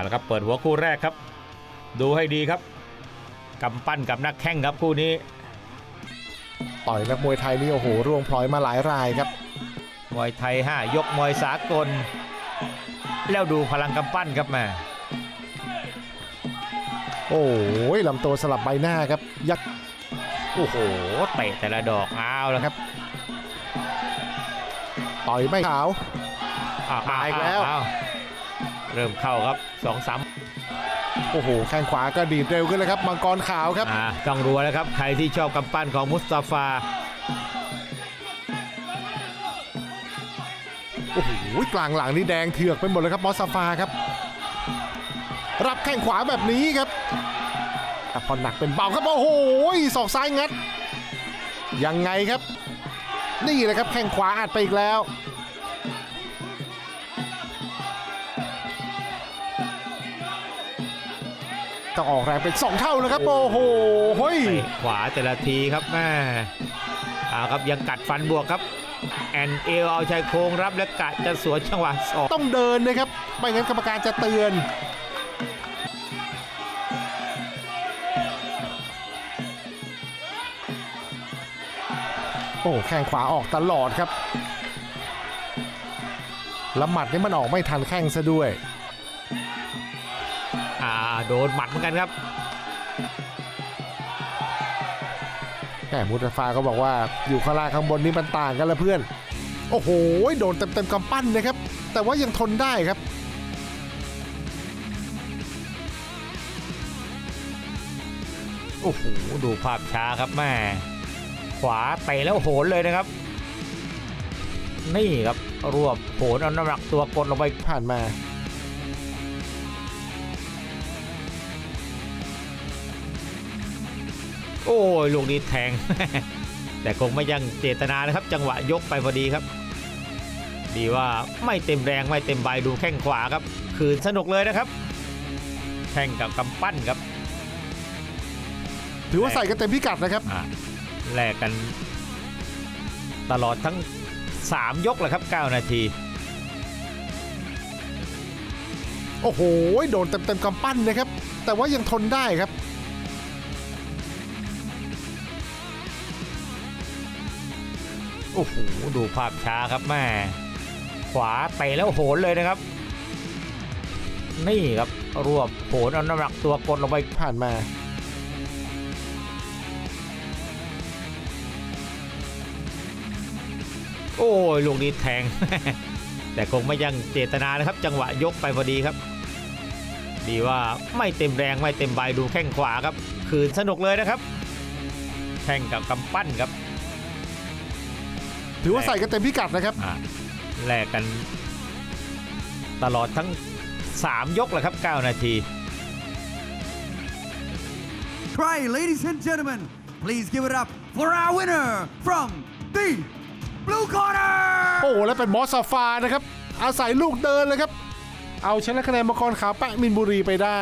เอาละครับเปิดหัวคู่แรกครับ ดูให้ดีครับกำปั้นกับนักแข่งครับคู่นี้ต่อยนักมวยไทยนี่โอ้โหร่วงพลอยมาหลายรายครับมวยไทย 5 ยกมวยสากล แล้วดูพลังกำปั้นครับแม่โอ้ยลำตัวสลับใบหน้าครับยักโอ้โหเตะแต่ละดอกเอาแล้วครับ ต่อยไม่ขาวอ้าวมาอีกแล้วอ้า เริ่มเข้าครับสองสามโอ้โห แข้งขวาก็ดีดเร็วขึ้นเลยครับมังกรขาวครับ อ่าต้องรู้แล้วครับ ใครที่ชอบกำปั้นของมุสตาฟา โอ้โห กลางหลังนี่แดงเถือกไปหมดเลยครับมอสซาฟาครับ รับแข้งขวาแบบนี้ครับแต่พอหนักเป็นเบาครับ โอ้โหศอกซ้ายงัด ยังไงครับ นี่แหละครับแข้งขวาอัดไปอีกแล้ว ต้องออกแรงเป็นสองเท่าแล้วครับ โอ้โหเฮ้ยเตะขวาแต่ละทีครับแม่เอาครับยังกัดฟันบวกครับ แอนเอลเอาชายโครงรับและกะจะสวนจังหวะสองต้องเดินนะครับ ไม่งั้นกรรมการจะเตือนโอ้แข้งขวาออกตลอดครับ แล้วหมัดนี่มันออกไม่ทันแข้งซะด้วย อ่าโดนหมัดเหมือนกันครับแหมมุตฟาก็บอกว่าอยู่ข้างล่างข้างบนนี่มันต่างกันละเพื่อน โอ้โห โดนเต็มๆกำปั้นนะครับ แต่ว่ายังทนได้ครับโอ้โหดูภาพช้าครับแม่ขวาเตะแล้วโหนเลยนะครับ นี่ครับรวบโหนเอาน้ำหนักตัวกดลงไปผ่านมา โอ้ยลูกนี้แทง แต่คงไม่ยังเจตนานะครับ จังหวะยกไปพอดีครับ ดีว่าไม่เต็มแรงไม่เต็มใบดูแข้งขวาครับ คืนสนุกเลยนะครับ แข่งกับกำปั้นครับถือว่าใส่กันเต็มพิกัดนะครับอะแลกกัน ตลอดทั้ง 3 ยกแหละครับ 9 นาที โอ้โห โดนเต็มๆกำปั้นนะครับ แต่ว่ายังทนได้ครับ อ้โหดูภาพช้าครับแม่ขวาเตะแล้วโหนเลยนะครับ นี่ครับรวบโหนเอาน้ำหนักตัวกดลงไปผ่านมาโอ้ยลูกนี้แทง แต่คงไม่ยังเจตนานะครับ จังหวะยกไปพอดีครับ ดีว่าไม่เต็มแรงไม่เต็มใบดูแข้งขวาครับ คืนสนุกเลยนะครับแข่งกับกำปั้นครับ ถือว่าใส่กันเต็มพิกัดนะครับ อะแลกกันตลอดทั้ง 3 ยกแหละครับ 9 นาที Right, ladies and gentlemen, please give it up for our winner from the blue corner. โอ้โหแล้วเป็นมอสซาฟานะครับ อาศัยลูกเดินเลยครับ เอาชนะคะแนนมังกรขาวแปะมินบุรีไปได้